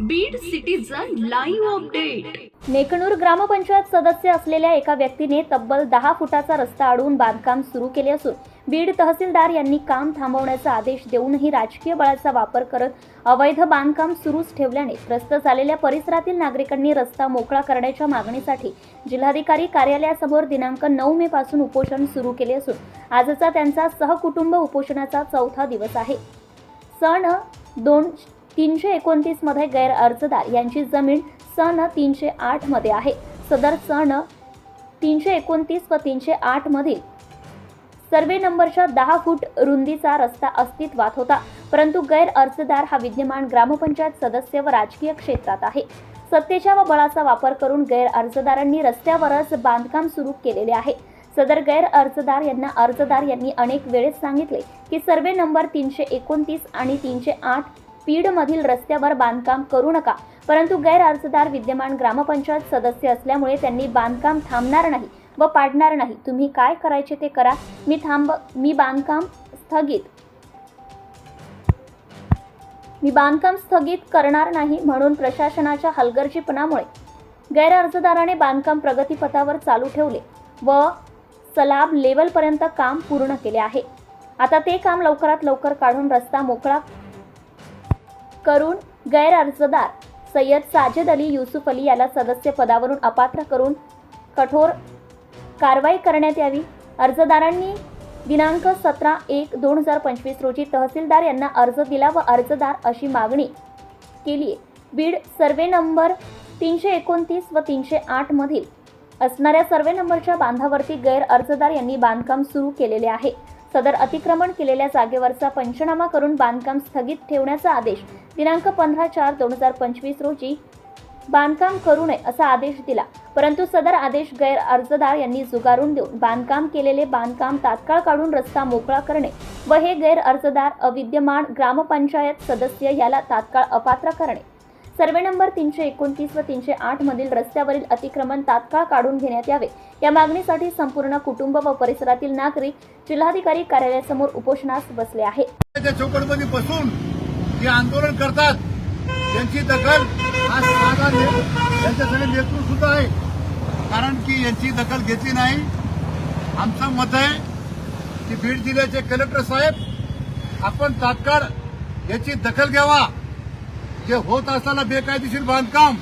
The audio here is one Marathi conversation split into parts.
Beed citizen live update Nekanur ग्रामपंचायत सदस्य असलेल्या एका व्यक्तीने तब्बल दहा फुटाचा रस्ता अडवून बांधकाम सुरू केले असून बीड तहसीलदार यांनी काम थांबवण्याचा आदेश देऊनही राजकीय बळाचा वापर करत अवैध बांधकाम सुरूच ठेवल्याने त्रस्त झालेल्या परिसरातील नागरिकांनी रस्ता मोकळा करण्याच्या मागणीसाठी जिल्हाधिकारी कार्यालयासमोर दिनांक नऊ मे पासून उपोषण सुरू केले असून आजचा त्यांचा सहकुटुंब उपोषणाचा चौथा दिवस आहे. सण दोन तीनशे एकोणतीसमध्ये गैर अर्जदार यांची जमीन सन तीनशे आठमध्ये आहे. सदर सन तीनशे एकोणतीस व तीनशे आठ मधील सर्वे नंबरच्या दहा फूट रुंदीचा रस्ता अस्तित्वात होता परंतु गैर अर्जदार हा विद्यमान ग्रामपंचायत सदस्य व राजकीय क्षेत्रात आहे. सत्तेच्या व बळाचा वापर करून गैर अर्जदारांनी रस्त्यावरच बांधकाम सुरू केलेले आहे. सदर गैर अर्जदार यांना अर्जदार यांनी अनेक वेळेस सांगितले की सर्वे नंबर तीनशे एकोणतीस आणि तीनशे आठ पीडमधील रस्त्यावर बांधकाम करू नका परंतु गैर अर्जदार विद्यमान ग्रामपंचायत सदस्य असल्यामुळे त्यांनी बांधकाम थांबणार नाही व पाडणार नाही. तुम्ही काय करायचे ते करा. मी थांब मी बांधकाम स्थगित. मी बांधकाम स्थगित करणार नाही म्हणून प्रशासनाच्या हलगर्जीपणामुळे गैर अर्जदाराने बांधकाम प्रगतीपथावर चालू ठेवले व सलाब लेवलपर्यंत काम पूर्ण केले आहे. आता ते काम लवकरात लवकर काढून रस्ता मोकळा करून गैर अर्जदार सय्यद साजेद अली युसुफ अली याला सदस्य पदावरून अपात्र करून कठोर कारवाई करण्यात यावी. अर्जदारांनी दिनांक सतरा एक दोन हजार पंचवीस रोजी तहसीलदार यांना अर्ज दिला व अर्जदार अशी मागणी केली आहे. बीड सर्वे नंबर तीनशे एकोणतीस व तीनशे आठमधील असणाऱ्या सर्वे नंबरच्या बांधावरती गैर अर्जदार यांनी बांधकाम सुरू केलेले आहे. सदर अतिक्रमण केलेल्या जागेवरचा पंचनामा करून बांधकाम स्थगित ठेवण्याचा आदेश दिनांक पंधरा चार दोन हजार पंचवीस रोजी बांधकाम करू नये असा आदेश दिला. परंतु सदर आदेश गैर अर्जदार यांनी जुगारून देऊन बांधकाम केलेले बांधकाम तात्काळ काढून रस्ता मोकळा करणे व हे गैर अर्जदार अविद्यमान ग्रामपंचायत सदस्य याला तात्काळ अपात्र करणे. सर्वे नंबर तीनशे एकोणतीस व तीनशे आठमधील रस्त्यावरील अतिक्रमण तात्काळ काढून घेण्यात यावे. या मागणीसाठी संपूर्ण कुटुंब व परिसरातील नागरिक जिल्हाधिकारी कार्यालयासमोर उपोषणास बसले आहे चौकटमध्ये बसून जे आंदोलन करतात त्यांची दखल आज यांच्यासाठी नेतृत्व सुद्धा आहे. कारण की यांची दखल घेतली नाही. आमचं मत आहे की बीड जिल्ह्याचे कलेक्टर साहेब आपण तात्काळ याची दखल घ्यावा. जे होत असताना बेकायदेशीर बांधकाम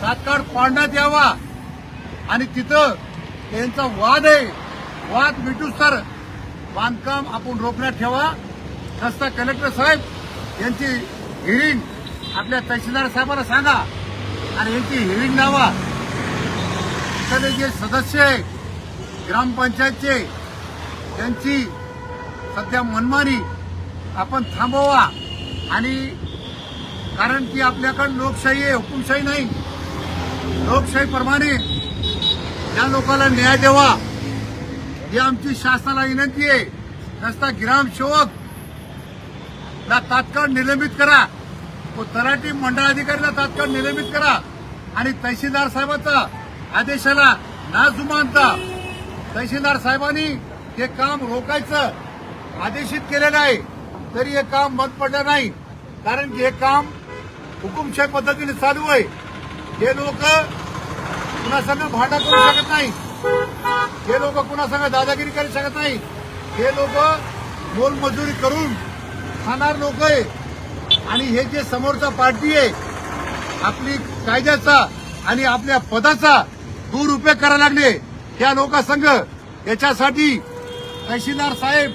तात्काळ पाडण्यात यावा. आणि तिथं त्यांचा वाद आहे. वाद मिटूस तर बांधकाम आपण रोखण्यात ठेवा. रस्ता कलेक्टर साहेब यांची हिरिंग आपल्या तहसीलदार साहेबांना सांगा. आणि यांची हिरिंग लावा. इथले जे सदस्य आहे ग्रामपंचायतचे त्यांची सध्या मनमानी आपण थांबवा. आणि कारण की आपल्याकडं लोकशाही आहे हुकुमशाही नाही. लोकशाहीप्रमाणे या लोकांना न्याय द्यावा. ही आमची शासनाला विनंती आहे. रस्ता ग्रामसेवक ला तात्काळ निलंबित करा. व तलाठी मंडळाधिकारीला तात्काळ निलंबित करा. आणि तहसीलदार साहेबांचा आदेशाला ना जुमानता तहसीलदार साहेबांनी हे काम रोखायचं आदेशित केलेलं आहे. तरी हे काम बंद पडलं नाही. कारण की हे काम हुकुमशाही पद्धतीने चालू आहे. हे लोक कुणासंग भांडा करू शकत नाही हे लोक कुणासंग दादागिरी करू शकत नाही हे लोक मोलमजुरी करून खाणार लोक आहे. आणि हे जे समोरचा पार्टी आहे आपली कायद्याचा आणि आपल्या पदाचा दुरुपयोग करायला लागले त्या लोकसंघ याच्यासाठी तहसीलदार साहेब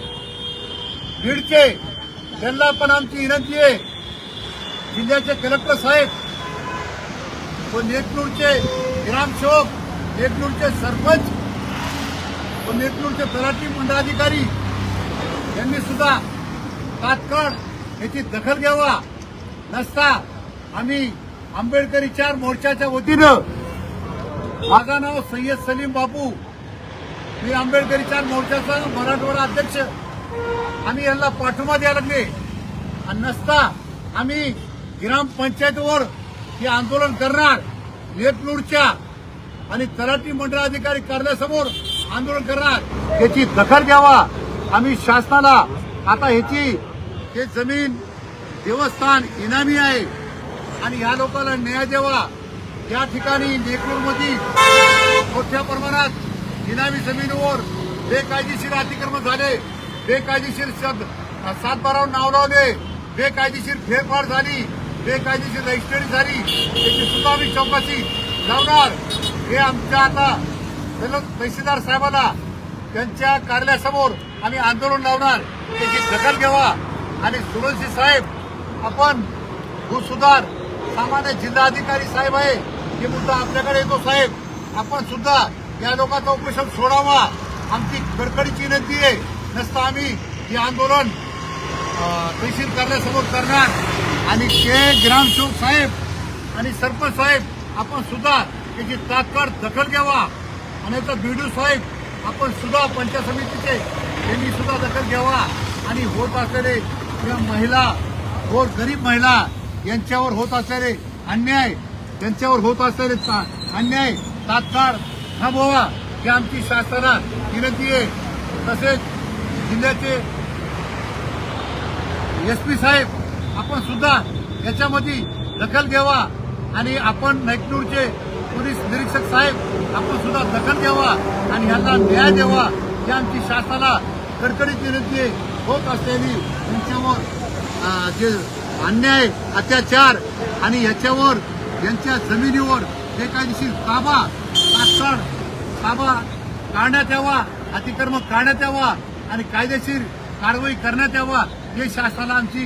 बीडचे त्यांना पण आमची विनंती आहे. जिल्ह्याचे कलेक्टर साहेब व नेकनूरचे ग्रामसेवक नेकनूरचे सरपंच व नेकनूरचे तलाठी मंडळाधिकारी यांनी सुद्धा तात्काळ याची दखल घ्यावा. नसता आम्ही आंबेडकरी चार मोर्चाच्या वतीनं माझं नाव सय्यद सलीम बापू मी आंबेडकरी चार मोर्चाचा मराठवाडा अध्यक्ष. आम्ही यांना पाठिंबा द्यायला लागले. आणि नसता आम्ही ग्रामपंचायतीवर हे आंदोलन करणार लेपनूरच्या आणि तलाठी मंडळाधिकारी कार्यालयासमोर आंदोलन करणार याची दखल घ्यावा. आम्ही शासनाला आता ह्याची हे जमीन देवस्थान इनामी आहे. आणि या लोकांना न्याय द्यावा. या ठिकाणी नेकूरमध्ये मोठ्या प्रमाणात इनामी जमिनीवर बेकायदेशीर अतिक्रमण झाले. बेकायदेशीर शब्द सातबारावर नाव लावले. बेकायदेशीर फेरफार झाली. बेकायदेशीर रजिस्ट्री झाली त्याची सुद्धा आम्ही चौकशी लावणार. हे आमच्या आता तहसीलदार साहेबांना त्यांच्या कार्यालयासमोर आम्ही आंदोलन लावणार. त्याची दखल घ्यावा. आणि सुरक्षित साहेब आपण भूसुधार सामान्य जिल्हाधिकारी साहेब आहे. हे मुद्दा आपल्याकडे येतो साहेब. आपण सुद्धा या लोकांचा उपोषण सोडावा. आमची कडकडीची विनंती आहे. नसतं आम्ही हे आंदोलन तहसील कार्यालयासमोर करणार. आणि के ग्रामसेवक साहेब आणि सरपंच साहेब आपण सुद्धा त्याची तात्काळ दखल घ्यावा. आणि आता बिडू साहेब आपण सुद्धा पंचायत समितीचे त्यांनी सुद्धा दखल घ्यावा. आणि होत असलेले महिला व गरीब महिला यांच्यावर होत असलेले अन्याय त्यांच्यावर होत असलेले ता- अन्याय तात्काळ थांबवा. ही आमची शासनाला विनंती आहे. तसेच जिल्ह्याचे एस पी साहेब आपण सुद्धा याच्यामध्ये दखल घ्यावा आणि आपण नैकनूरचे पोलीस निरीक्षक साहेब आपण सुद्धा दखल घ्यावा आणि ह्यांना न्याय द्यावा. ही आमची शासनाला कडकडीत विनंती होत असलेली त्यांच्यावर जे अन्याय अत्याचार आणि याच्यावर यांच्या जमिनीवर बेकायदेशीर ताबा तात्काळ ताबा काढण्यात यावा अतिक्रमण काढण्यात यावा आणि कायदेशीर कारवाई करण्यात यावा हे शासनाला आमची